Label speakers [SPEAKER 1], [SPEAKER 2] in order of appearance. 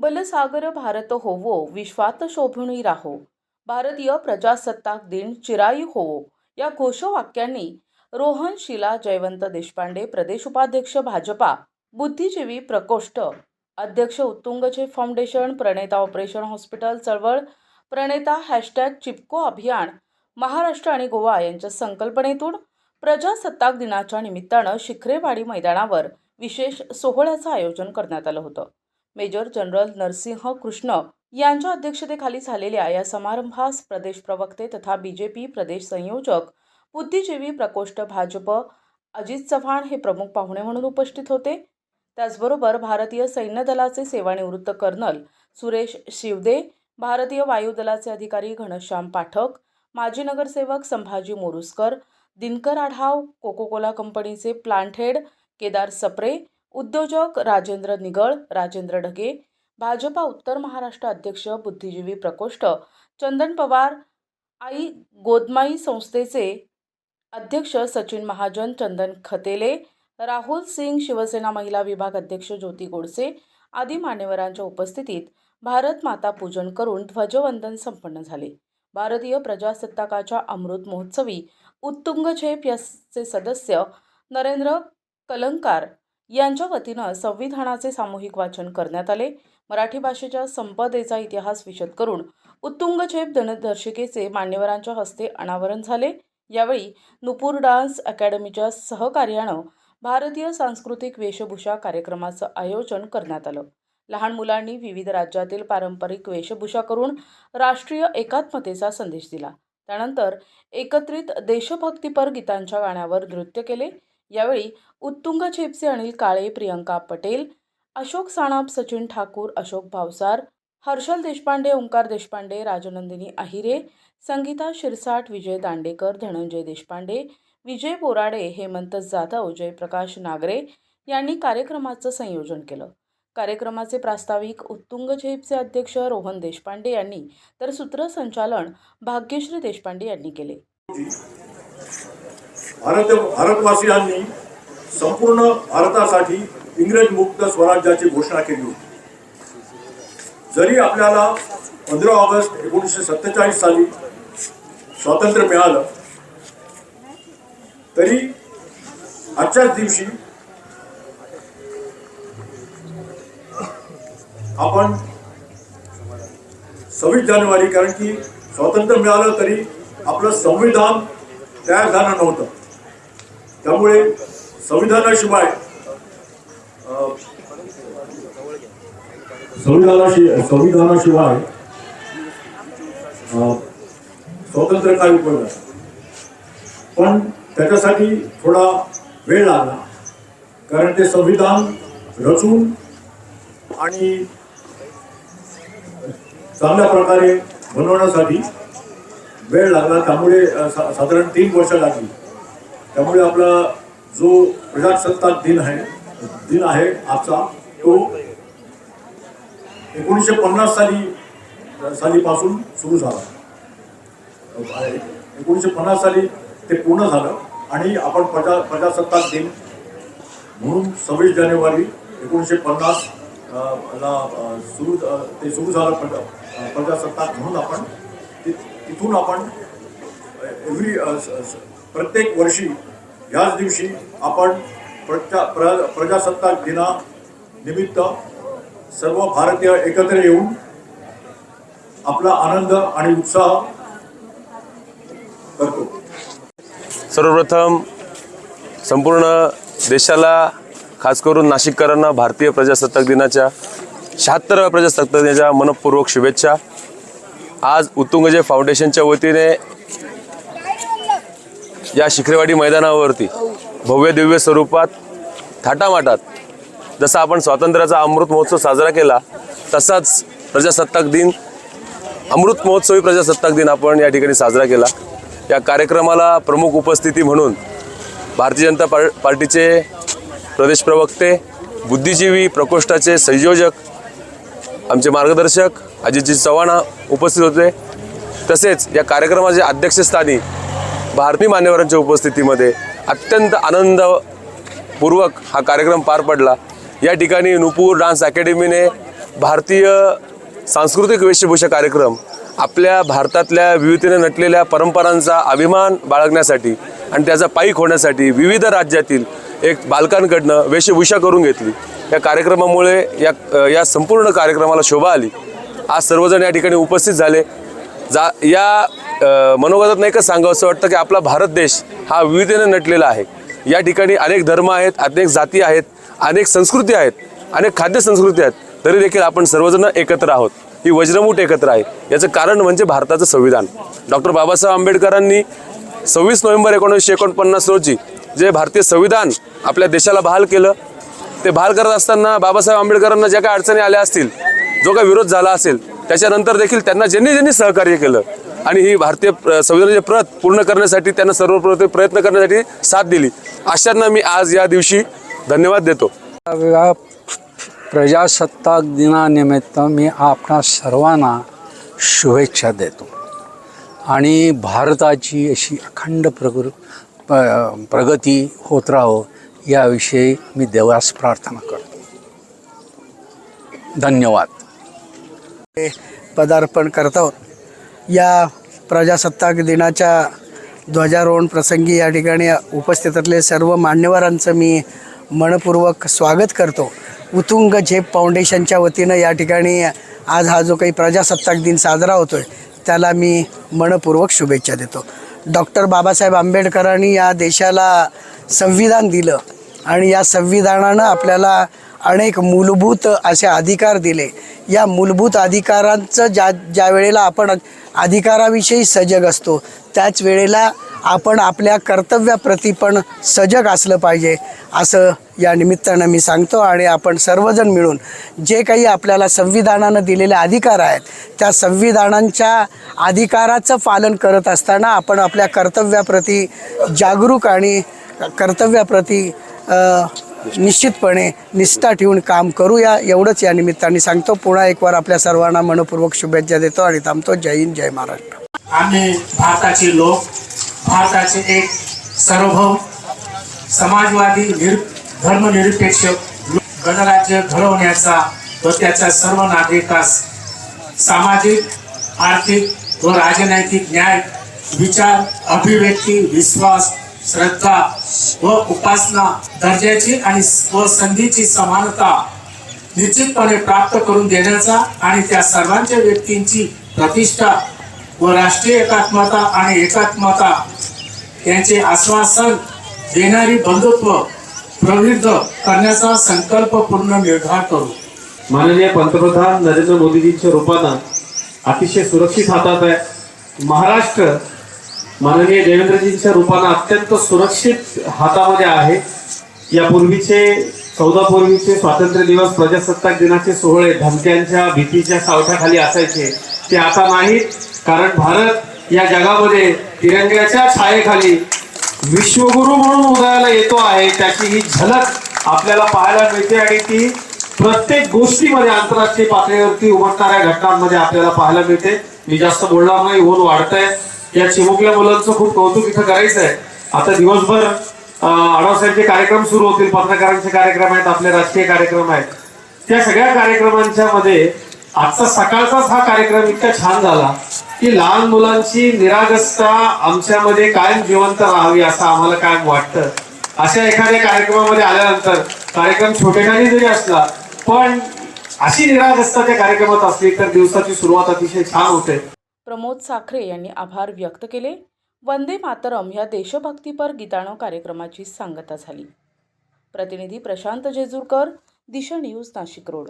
[SPEAKER 1] बलसागर भारत होवो विश्वात शोभणी राहो. भारतीय प्रजासत्ताक दिन चिराई होवो. या घोषवाक्यांनी रोहन शिला जयवंत देशपांडे प्रदेश उपाध्यक्ष भाजपा बुद्धिजीवी प्रकोष्ठ अध्यक्ष उत्तुंगचे फाउंडेशन प्रणेता ऑपरेशन हॉस्पिटल चळवळ प्रणेता हॅशटॅग चिपको अभियान महाराष्ट्र आणि गोवा यांच्या संकल्पनेतून प्रजासत्ताक दिनाच्या निमित्तानं शिखरेवाडी मैदानावर विशेष सोहळ्याचं आयोजन करण्यात आलं होतं. मेजर जनरल नरसिंह कृष्ण यांच्या अध्यक्षतेखाली झालेल्या या समारंभास प्रदेश प्रवक्ते तथा बी जे पी प्रदेश संयोजक बुद्धिजीवी प्रकोष्ठ भाजप अजित चव्हाण हे प्रमुख पाहुणे म्हणून उपस्थित होते. त्याचबरोबर भारतीय सैन्य दलाचे सेवानिवृत्त कर्नल सुरेश शिवदे भारतीय वायुदलाचे अधिकारी घनश्याम पाठक माजी नगरसेवक संभाजी मोरुसकर दिनकर आढाव कोकोकोला कंपनीचे प्लांट हेड केदार सप्रे उद्योजक राजेंद्र निगळ राजेंद्र ढगे भाजपा उत्तर महाराष्ट्र अध्यक्ष बुद्धिजीवी प्रकोष्ठ चंदन पवार आई गोदमाई संस्थेचे अध्यक्ष सचिन महाजन चंदन खतेले राहुल सिंग शिवसेना महिला विभाग अध्यक्ष ज्योती गोडसे आदी मान्यवरांच्या उपस्थितीत भारत माता पूजन करून ध्वजवंदन संपन्न झाले. भारतीय प्रजासत्ताकाच्या अमृत महोत्सवी उत्तुंग झेप याचे सदस्य नरेंद्र कलंकार यांच्या वतीनं संविधानाचे सामूहिक वाचन करण्यात आले. मराठी भाषेच्या संपदेचा इतिहास विशद करून उत्तुंग झेप दिनदर्शिकेचे मान्यवरांच्या हस्ते अनावरण झाले. यावेळी नुपूर डान्स अकॅडमीच्या सहकार्यानं भारतीय सांस्कृतिक वेशभूषा कार्यक्रमाचं आयोजन करण्यात आलं. लहान मुलांनी विविध राज्यातील पारंपरिक वेशभूषा करून राष्ट्रीय एकात्मतेचा संदेश दिला. त्यानंतर एकत्रित देशभक्तीपर गीतांच्या गाण्यावर नृत्य केले. यावेळी उत्तुंग झेपचे अनिल काळे प्रियंका पटेल अशोक साणप सचिन ठाकूर अशोक भावसार हर्षल देशपांडे ओंकार देशपांडे राजनंदिनी आहिरे संगीता शिरसाट विजय दांडेकर धनंजय देशपांडे विजय बोराडे हेमंत जाधव जयप्रकाश नागरे यांनी कार्यक्रमाचं संयोजन केलं. कार्यक्रमाचे प्रास्ताविक उत्तुंग झेपचे अध्यक्ष रोहन देशपांडे यांनी तर सूत्रसंचालन भाग्यश्री देशपांडे यांनी केले.
[SPEAKER 2] भारत भारतवासियांनी संपूर्ण भारतासाठी इंग्रज मुक्त स्वराज्याची घोषणा केली होती. जरी आपल्याला पंधरा ऑगस्ट एकोणीसशे सत्तेचाळीस साली स्वातंत्र्य मिळालं तरी आजच्याच दिवशी आपण सव्वीस जानेवारी कारण की स्वातंत्र्य मिळालं तरी आपलं संविधान तयार झालं नव्हतं. त्यामुळे संविधानाशिवाय संविधानाशि संविधानाशिवाय स्वातंत्र्य काय उपयोग पण त्याच्यासाठी थोडा वेळ लागला कारण ते संविधान रचून आणि चांगल्या प्रकारे बनवण्यासाठी वेळ लागला. त्यामुळे सा- साधारण तीन वर्ष लागली. त्यामुळे आपला जो प्रजासत्ताक दिन आहे दिन आहे आजचा तो एकोणीसशे पन्नास साली सालीपासून सुरू झाला. एकोणीसशे पन्नास साली ते पूर्ण झालं आणि आपण प्रजा प्रजासत्ताक दिन म्हणून सव्वीस जानेवारी एकोणीसशे पन्नास ला सुरू ते सुरू झालं प्रजा प्रजासत्ताक म्हणून आपण तिथून आपण एव्हरी प्रत्येक वर्षी ह्याच दिवशी आपण प्रजा प्र प्रजासत्ताक दिनानिमित्त सर्व भारतीय एकत्र येऊन आपला आनंद आणि उत्साह करतो.
[SPEAKER 3] सर्वप्रथम संपूर्ण देशाला खास करून नाशिककरांना भारतीय प्रजासत्ताक दिनाच्या शहात्तराव्या प्रजासत्ताक दिनाच्या मनपूर्वक शुभेच्छा. आज उत्तुंगजय फाउंडेशनच्या वतीने या शिखरेवाडी मैदानावरती भव्य दिव्य स्वरूपात थाटामाटात जसा आपण स्वातंत्र्याचा अमृत महोत्सव साजरा केला तसाच प्रजासत्ताक दिन अमृत महोत्सवी प्रजासत्ताक दिन आपण या ठिकाणी साजरा केला. या कार्यक्रमाला प्रमुख उपस्थिती म्हणून भारतीय जनता पार पार्टीचे प्रदेश प्रवक्ते बुद्धिजीवी प्रकोष्ठाचे संयोजक आमचे मार्गदर्शक अजितजी चव्हाण उपस्थित होते. तसेच या कार्यक्रमाचे अध्यक्षस्थानी भारतीय मान्यवरांच्या उपस्थितीमध्ये अत्यंत आनंदपूर्वक हा कार्यक्रम पार पडला. या ठिकाणी नुपूर डान्स अकॅडमीने भारतीय सांस्कृतिक वेशभूषा कार्यक्रम आपल्या भारतातल्या विविधतेने नटलेल्या परंपरांचा अभिमान बाळगण्यासाठी आणि त्याचा पायीक होण्यासाठी विविध राज्यातील एक बालकांकडनं वेशभूषा करून घेतली. या कार्यक्रमामुळे या या संपूर्ण कार्यक्रमाला शोभा आली. आज सर्वजण या ठिकाणी उपस्थित झाले. जा या मनोगतात नाही का सांगावं असं वाटतं की आपला भारत देश हा विविधतेने नटलेला आहे. या ठिकाणी अनेक धर्म आहेत अनेक जाती आहेत अनेक संस्कृती आहेत अनेक खाद्य संस्कृती आहेत तरी देखील आपण सर्वजण एकत्र आहोत. ही वज्रमूठ एकत्र आहे. याचं कारण म्हणजे भारताचं संविधान. डॉक्टर बाबासाहेब आंबेडकरांनी सव्वीस नोव्हेंबर एकोणीसशे एकोणपन्नास रोजी जे भारतीय संविधान आपल्या देशाला बहाल केलं ते बहाल करत असताना बाबासाहेब आंबेडकरांना ज्या काही अडचणी आल्या असतील जो काही विरोध झाला असेल त्याच्यानंतर देखील त्यांना ज्यांनी ज्यांनी सहकार्य केलं आणि ही भारतीय प्र- संविधानाची प्रत पूर्ण करण्यासाठी त्यांना सर्व प्रयत्न करण्यासाठी साथ दिली. अशांना मी आज या दिवशी धन्यवाद देतो.
[SPEAKER 4] प्रजासत्ताक दिनानिमित्त मी आपणा सर्वांना शुभेच्छा देतो. आणि भारताची अशी अखंड प्रगु प- प्रगती होत राहो याविषयी मी देवास प्रार्थना करतो. धन्यवाद.
[SPEAKER 5] पदार्पण करतो या प्रजासत्ताक दिनाच्या ध्वजारोहण प्रसंगी या ठिकाणी उपस्थित असलेले सर्व मान्यवरांचं मी मनपूर्वक स्वागत करतो. उतुंग झेप फाउंडेशनच्या वतीनं या ठिकाणी आज हा जो काही प्रजासत्ताक दिन साजरा होतो आहे त्याला मी मनपूर्वक शुभेच्छा देतो. डॉक्टर बाबासाहेब आंबेडकरांनी या देशाला संविधान दिलं आणि या संविधानानं आपल्याला अनेक मूलभूत असे अधिकार दिले. या मूलभूत अधिकारांचं ज्या ज्या वेळेला आपण अधिकाराविषयी सजग असतो. त्याच वेळेला आपण आपल्या कर्तव्याप्रती पण सजग असलं पाहिजे. असं या निमित्तानं मी सांगतो आणि आपण सर्वजण मिळून जे काही आपल्याला संविधानानं दिलेले अधिकार आहेत त्या संविधानांच्या अधिकाराचं पालन करत असताना आपण आपल्या कर्तव्याप्रती जागरूक आणि कर्तव्याप्रती निश्चितपणे निष्ठा ठेवून काम करूया एवढंच या निमित्ताने सांगतो. पुन्हा एक वार आपल्या सर्वांना मनपूर्वक शुभेच्छा देतो आणि थांबतो. जय हिंद जय महाराष्ट्र.
[SPEAKER 6] आम्ही भारताचे लोक भारताचे एक सार्वभौम समाजवादी निर धर्मनिरपेक्ष गणराज्य घडवण्याचा व त्याच्या सर्व नागरिकास सामाजिक आर्थिक व राजनैतिक न्याय विचार अभिव्यक्ती विश्वास श्रद्धा व उपासना दर्जाची आणि व संधीची समानता निश्चितपणे प्राप्त करून देण्याचा आणि त्या सर्वांच्या व्यक्तींची प्रतिष्ठा व राष्ट्रीय एकात्मता आणि एकात्मता यांचे आश्वासन देणारी बंधुत्व प्रवृद्ध करण्याचा संकल्पपूर्ण निर्धार करू.
[SPEAKER 7] माननीय पंतप्रधान नरेंद्र मोदीजींच्या रूपानं अतिशय सुरक्षित हातात आहे. महाराष्ट्र माननीय देवेंद्रजींच्या रूपानं अत्यंत सुरक्षित हातामध्ये आहे. यापूर्वीचे चौदा पूर्वीचे स्वातंत्र्य दिवस प्रजासत्ताक दिनाचे सोहळे धमक्यांच्या भीतीच्या सावठाखाली असायचे ते आता नाहीत. कारण भारत या जगामध्ये तिरंग्याच्या छायेखाली विश्वगुरु म्हणून उदयाला येतो आहे. त्याची ही झलक आपल्याला पाहायला मिळते आणि ती प्रत्येक गोष्टीमध्ये आंतरराष्ट्रीय पातळीवरती उमटणाऱ्या घटनांमध्ये आपल्याला पाहायला मिळते. मी जास्त बोलणार नाही ऊन वाढतंय. या चिमुकल्या मुलांचं खूप कौतुक इथं करायचं आहे आता दिवसभर अं, आढावसाहेबचे कार्यक्रम सुरू होतील पत्रकारांचे कार्यक्रम आहेत आपले राजकीय कार्यक्रम आहेत. त्या सगळ्या कार्यक्रमांच्या मध्ये आजचा सकाळचाच हा कार्यक्रम इतका छान झाला की लहान मुलांची निरागसता आमच्यामध्ये कायम जिवंत राहावी असं आम्हाला कायम वाटतं. अशा एखाद्या कार्यक्रमामध्ये आल्यानंतर कार्यक्रम छोटेखानी जरी असला पण अशी निरागसता त्या कार्यक्रमात असली तर दिवसाची सुरुवात अतिशय छान होते.
[SPEAKER 1] प्रमोद साखरे यांनी आभार व्यक्त केले. वंदे मातरम ह्या देशभक्तीपर गीताणं कार्यक्रमाची सांगता झाली. प्रतिनिधी प्रशांत जेजूरकर दिशा न्यूज नाशिक रोड.